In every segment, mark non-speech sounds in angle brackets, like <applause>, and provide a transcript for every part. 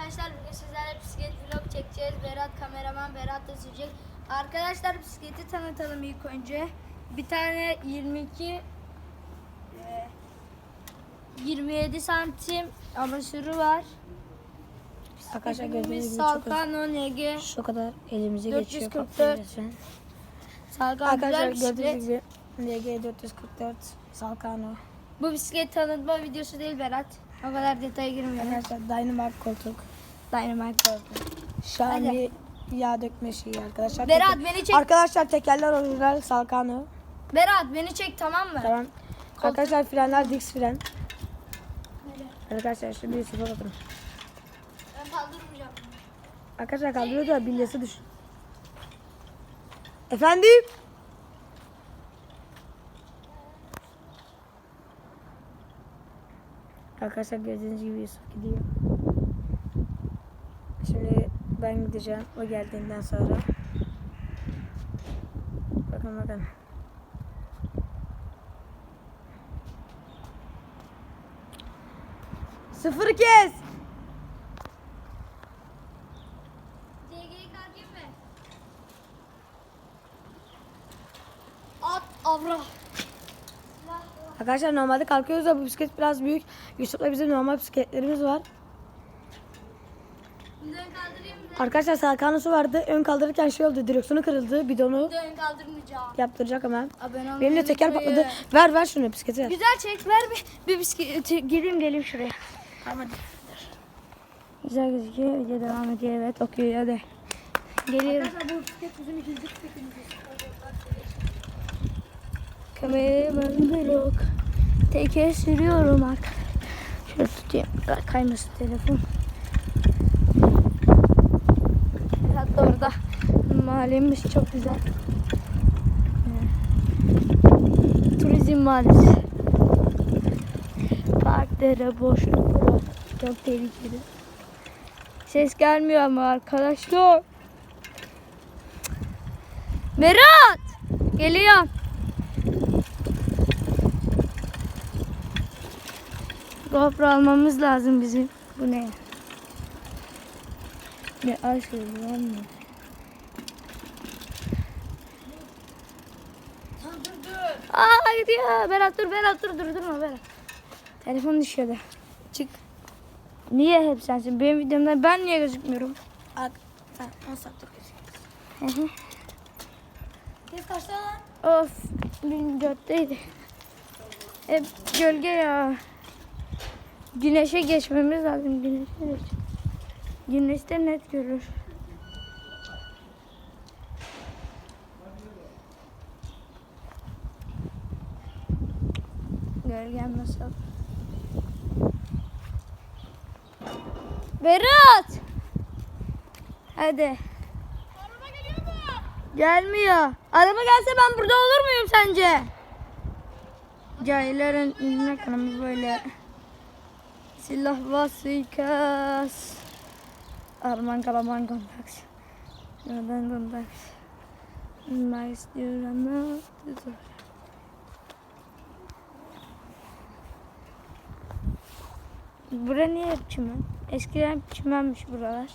arkadaşlar bugün sizlerle bisiklet vlog çekeceğiz. Berat kameraman Berat da sürecek. Arkadaşlar bisikleti tanıtalım ilk önce. Bir tane 22 e, 27 santim abajuru var. Arkadaşlar gördüğünüz gibi çok Salkano NG. Şu kadar elimize geçiyor. 444. kapatıyoruz. Salkano güzel Arkadaşlar bisiklet. gördüğünüz gibi LG 444 Salkano. Bu bisiklet tanıtma videosu değil Berat. O kadar detaya girmiyorum. Arkadaşlar Dynamite koltuk. Dynamite oldu. Xiaomi yağ dökme şeyi arkadaşlar. Berat Teker- beni çek. Arkadaşlar tekerler orijinal Salkano. Berat beni çek tamam mı? Tamam. Arkadaşlar frenler Dix fren. Arkadaşlar şimdi bir sıfır atın. Ben kaldırmayacağım. Arkadaşlar kaldırıyor da bilyesi düş. Efendim? Arkadaşlar gördüğünüz gibi Yusuf gidiyor. Ben gideceğim o geldiğinden sonra. Bakın bakın. Sıfır kez. At avra. Arkadaşlar normalde kalkıyoruz da bu bisiklet biraz büyük. Yusuf'la bizim normal bisikletlerimiz var. Arkadaşlar Salkanısı vardı. Ön kaldırırken şey oldu. Direksiyonu kırıldı. Bidonu Dön kaldırmayacağım. yaptıracak hemen. Abone olmayı Benim de teker unutmayın. patladı. Ver ver şunu bisikleti ver. Güzel çek ver bir, bir bisiklet. Geleyim geleyim şuraya. Tamam hadi. Güzel gözüküyor. Video devam ediyor. Evet okuyor hadi. Geliyorum. Arkadaşlar bu bisiklet bizim ikinci bisikletimiz. Kameraman vlog. Teker sürüyorum artık. Şöyle tutayım. Kay- Kaymasın telefon. Mahallemiz çok güzel. Turizm mahallesi. Parklara boşluk var. Çok tehlikeli. Ses gelmiyor ama arkadaşlar. Berat! Geliyorum. GoPro almamız lazım bizim. Bu ne? Ne aşk lan mı? Aa gidiyor. Berat dur Berat dur dur durma Berat. Telefon düşüyordu. Çık. Niye hep sensin? Benim videomda ben niye gözükmüyorum? Ak. Tamam 10 saattir gözüküyor. Kes kaçta lan? of. Benim dörtteydi. Hep gölge ya. Güneşe geçmemiz lazım. Güneşe geç. Güneşte net görür. Gölgem nasıl? Berat! Hadi. Araba geliyor mu? Gelmiyor. Araba gelse ben burada olur muyum sence? Cahillerin yüzüne kanımız böyle. Silah vasikas. Arman kalaman kontaks. Neden kontaks? Nice diyor ama. Bura niye hep çimen? Eskiden çimenmiş buralar.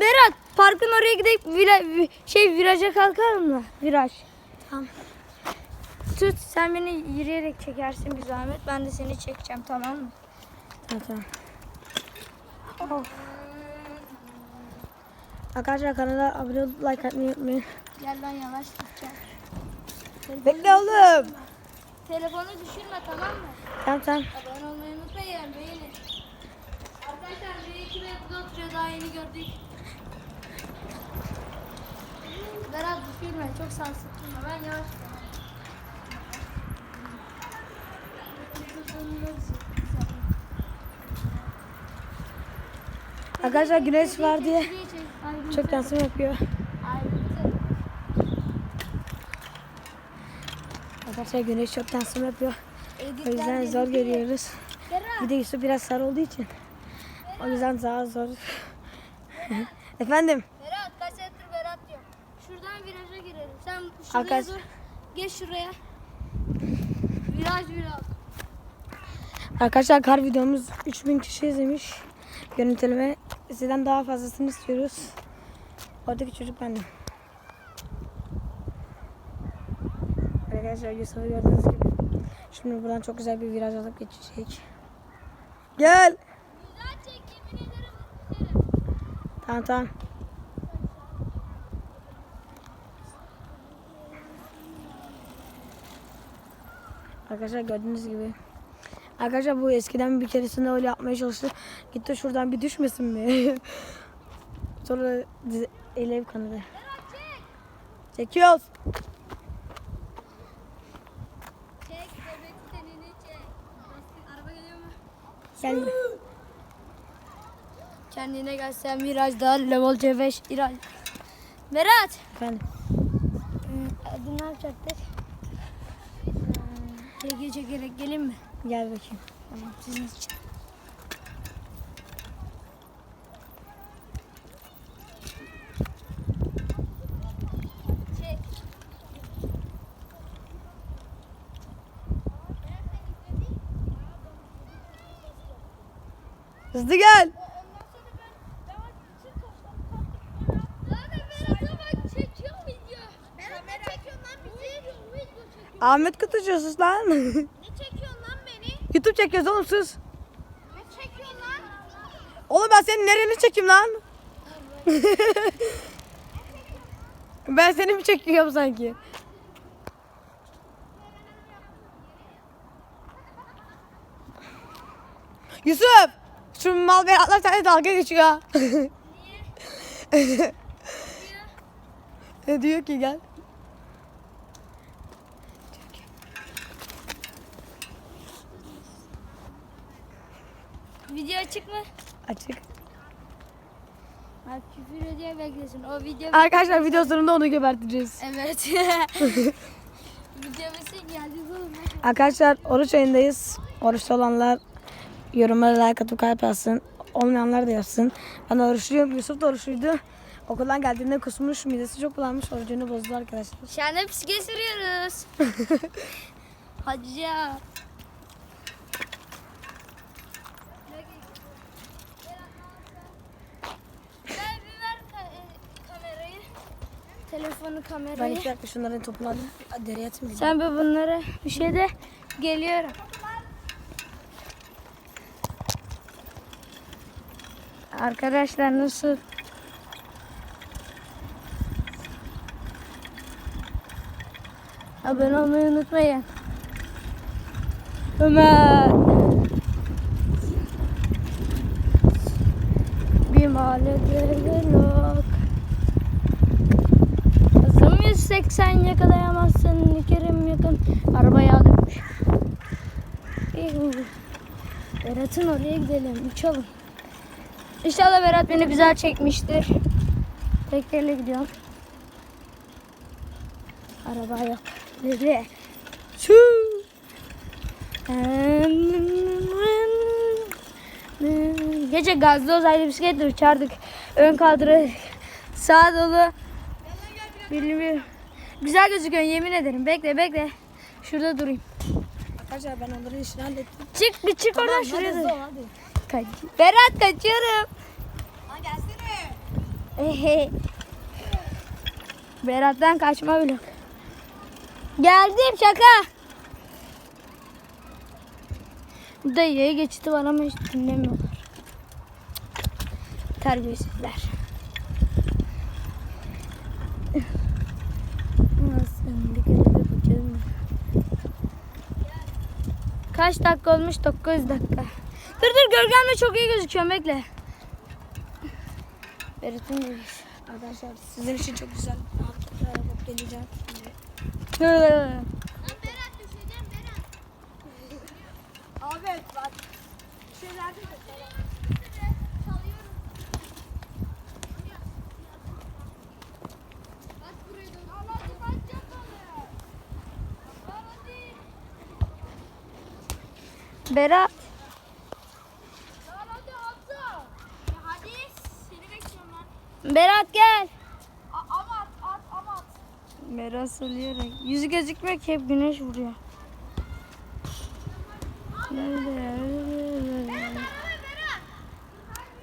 Berat parkın oraya gidip vira, vi- şey viraja kalkalım mı? Viraj. Tamam. Tut sen beni yürüyerek çekersin bir zahmet. Ben de seni çekeceğim tamam mı? Tamam tamam. Of. Arkadaşlar kanala abone olup like atmayı unutmayın. Gel ben yavaş gideceğim. Bekle oğlum. Telefonu düşürme tamam mı? Tamam tamam. Abone olmayı unutmayın. Beğenin. Arkadaşlar bir ve burada oturuyor daha yeni gördük. Berat düşürme çok sarsıtma. Ben yavaş Arkadaşlar güneş var diye çok yansım yapıyor. Arkadaşlar güneş çok yansım yapıyor. O yüzden zor görüyoruz. Bir de Yusuf biraz sarı olduğu için. O yüzden daha zor. <laughs> Efendim. Berat kaç saattir Berat diyor. Şuradan viraja girelim. Sen şuraya Arkadaş- dur. Geç şuraya. Viraj viraj. Arkadaşlar kar videomuz 3000 kişi izlemiş. Görüntüleme sizden daha fazlasını istiyoruz. Oradaki çocuk bendim. Arkadaşlar Yusuf'u gördüğünüz gibi. Şimdi buradan çok güzel bir viraj alıp geçecek. Gel. Tamam tamam. Arkadaşlar gördüğünüz gibi. Arkadaşlar bu eskiden bir keresinde öyle yapmaya çalıştı. Gitti şuradan bir düşmesin mi? <laughs> Sonra hep kanadı. Çekiyoruz. Çek bebek tenini çek. Araba geliyor mu? Gel. Kendine gelsen virajda level C5 viraj. Berat. Efendim. Hadi ne yapacaktık? Çeke çekerek gelin mi? Gel bakayım. Tamam sizin için. Çek. Hızlı gel. Zaten Berat'a bak çekiyor video. Berat ne çekiyorsun lan bizi? Video çekiyor. Ahmet Kutucu sus lan. Ne <laughs> çekiyorsun lan beni? YouTube çekiyoruz oğlum sus. Ne çekiyorsun lan? Oğlum ben senin nereni çekeyim lan? <laughs> ben seni mi çekiyorum sanki? Yusuf! Şu mal beratlar seninle dalga geçiyor. <laughs> ne diyor ki gel. Video açık mı? Açık. Abi küfür ediyor beklesin. O video Arkadaşlar video sonunda onu geberteceğiz. Evet. <laughs> video bitsin geldi oğlum. Arkadaşlar oruç ayındayız. Oruçlu olanlar yorumlara like atıp kalp yazsın. Olmayanlar da yazsın. Ben oruçluyum. Yusuf da oruçluydu. Okuldan geldiğinde kusmuş. Midesi çok bulanmış. Orucunu bozdu arkadaşlar. Şu anda bisiklet sürüyoruz. <laughs> Hacı ya. E, kamerayı. Telefonu Ben iki dakika şunların topunu alayım. Dereye atayım. Sen bir bunları bir şey de geliyorum. Arkadaşlar nasıl? Abone olmayı unutmayın. Ömer. Bir mahallede vlog. Hızım 180 yakalayamazsın Nikerim yakın Araba yağ dökmüş. Berat'ın oraya gidelim uçalım İnşallah Berat beni güzel çekmiştir Tekneyle gidiyorum Araba yok Nereye? Şu. Gece gazlı uzaylı bisikletle uçardık. Ön kaldırı sağ dolu. Bilmiyorum. Güzel gözüküyor yemin ederim. Bekle bekle. Şurada durayım. Arkadaşlar ben onların işini hallettim. Çık bir çık oradan Hadi şuraya hadi. Kaç. Berat kaçıyorum. Lan gelsene. Berat'tan kaçma vlog. Geldim şaka. Dayıya geçti var ama hiç dinlemiyorlar. Terbiyesizler. Kaç dakika olmuş? 9 dakika. Dur dur gölgemle çok iyi gözüküyorum bekle. Berat'ın. Arkadaşlar sizin için çok güzel. Araba geleceğim. Hı. Lan Berat düşeceğim Berat. Ahmet bak. Şeylerde de Çalıyorum. Bak buraya dön. Al hadi kaç yapalım. Al hadi. Berat. Lan hadi atla. Ya hadi. Seni bekliyorum lan. Berat gel. A- ama at at ama at. Berat söyleyerek. Yüzü gözükmüyor ki hep güneş vuruyor.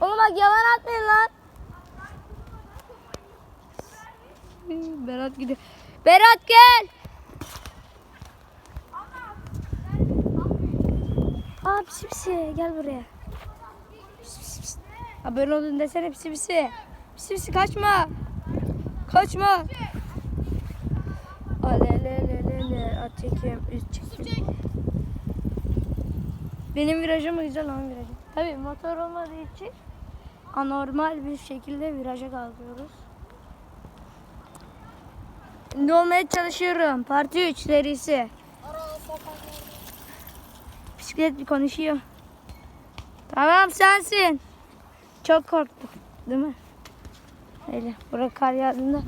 Oğlum bak yalan atmayın lan. Berat gidiyor. Berat gel. Aa pisi pisi gel buraya. Pisi pisi pisi. Haberin olun desene pisi pisi. Pisi kaçma. Kaçma. Alelelelele at çekeyim üst çekeyim. Benim virajım güzel onun virajı. Tabii motor olmadığı için anormal bir şekilde viraja kalkıyoruz. Ne olmaya çalışıyorum? Parti 3 serisi. Bisiklet bir konuşuyor. Tamam sensin. Çok korktum. Değil mi? Öyle. Bura kar yağdığında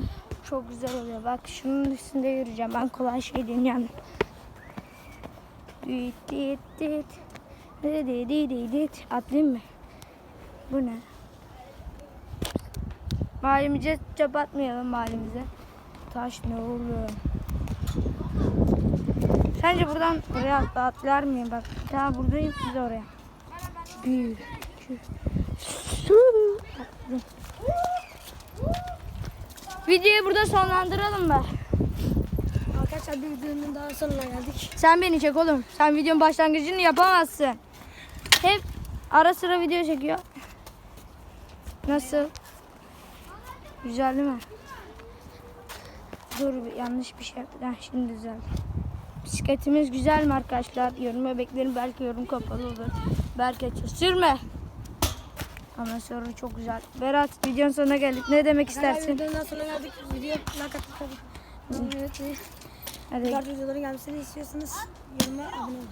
çok güzel oluyor. Bak şunun üstünde yürüyeceğim. Ben kolay şey dünyanın. Dit dit dit. Dit dit dit dit. Atlayayım mı? Bu ne? Mahallemize çöp atmayalım mahallemize. Taş ne oluyor? Sence buradan oraya atla, atlar mıyım? Bak daha buradayım siz oraya. Bir, iki, su. Atladım. Videoyu burada sonlandıralım mı? Arkadaşlar bir videonun daha sonuna geldik. Sen beni çek oğlum. Sen videonun başlangıcını yapamazsın. Hep ara sıra video çekiyor. Nasıl? Güzel değil mi? Dur yanlış bir şey. Heh, şimdi düzeldi. Bisikletimiz güzel mi arkadaşlar? Yoruma beklerim. Belki yorum kapalı olur. Belki açır. Sürme. Ama sonra çok güzel. Berat videonun sonuna geldik. Ne demek istersin? videonun sonuna geldik. Video like atmayı. Evet. Hadi. Diğer videoların gelmesini istiyorsanız yoruma abone olun.